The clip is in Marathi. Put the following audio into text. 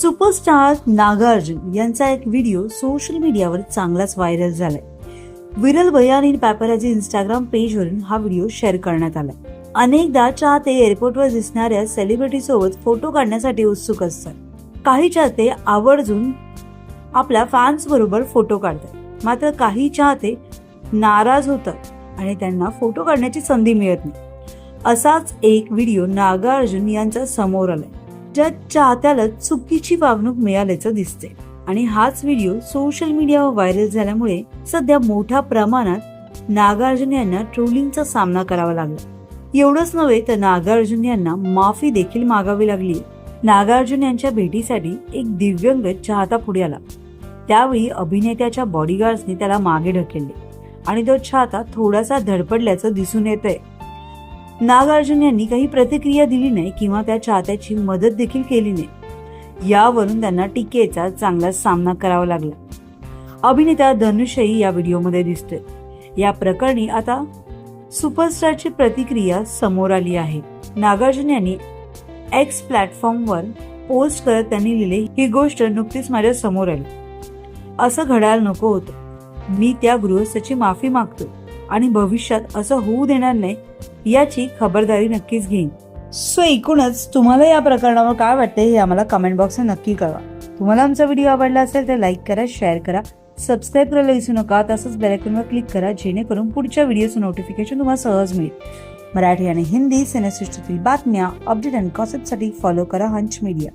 सुपरस्टार नागार्जुन यांचा एक व्हिडिओ सोशल मीडियावर चांगलाच व्हायरल झालाय. विरल बयानी पॅपराजी इंस्टाग्राम पेजवरून हा व्हिडिओ शेअर करण्यात आलाय. अनेकदा चाहते एअरपोर्टवर दिसणाऱ्या सेलिब्रिटी सोबत फोटो काढण्यासाठी उत्सुक असतात. काही चाहते आवर्जून आपल्या फॅन्स बरोबर फोटो काढतात. मात्र काही चाहते नाराज होतात आणि त्यांना फोटो काढण्याची संधी मिळत नाही. असाच एक व्हिडिओ नागार्जुन यांचा समोर आलाय. ज्यात चाहत्याला चुकीची वागणूक मिळाल्याचं दिसते आणि हाच व्हिडिओ सोशल मीडियावर व्हायरल झाल्यामुळे सध्या मोठ्या प्रमाणात नागार्जुन यांना ट्रोलिंगचा सामना करावा लागला. एवढंच नव्हे तर नागार्जुन यांना माफी देखील मागावी लागली. नागार्जुन यांच्या भेटीसाठी एक दिव्यंग चाहता पुढे आला. त्यावेळी अभिनेत्याच्या बॉडीगार्ड्सने त्याला मागे ढकलले. आणि तो चाहता थोडासा धडपडल्याचं दिसून येतंय. नागार्जुन यांनी काही प्रतिक्रिया दिली नाही किंवा त्या चाहत्याची मदत देखील केली नाही. यावरून त्यांना टीकेचा चांगला सामना करावा लागला. अभिनेता धनुषही या व्हिडिओमध्ये दिसतोय. या प्रकरणी आता सुपरस्टारची प्रतिक्रिया समोर आली आहे. नागार्जुन यांनी एक्स प्लॅटफॉर्मवर पोस्ट करत त्यांनी लिहिले ही गोष्ट नुकतीच माझ्यासमोर आली. असं घडायला नको होतं. मी त्या गृहस्थाची माफी मागतो आणि भविष्यात असं होऊ देणार नाही याची खबरदारी नक्कीच घेईन. सो एकूणच तुम्हाला या प्रकरणावर काय वाटते हे आम्हाला कमेंट बॉक्सने नक्की कळवा. तुम्हाला आमचा व्हिडिओ आवडला असेल तर लाईक करा शेअर करा सबस्क्राईब करायला विसरू नका. तसंच बेलायकॉनवर क्लिक करा जेणेकरून पुढच्या व्हिडिओचं नोटिफिकेशन तुम्हाला सहज मिळेल. मराठी आणि हिंदी सिनेसृष्टीतील बातम्या अपडेट अँड कॉसेपसाठी फॉलो करा हंच मीडिया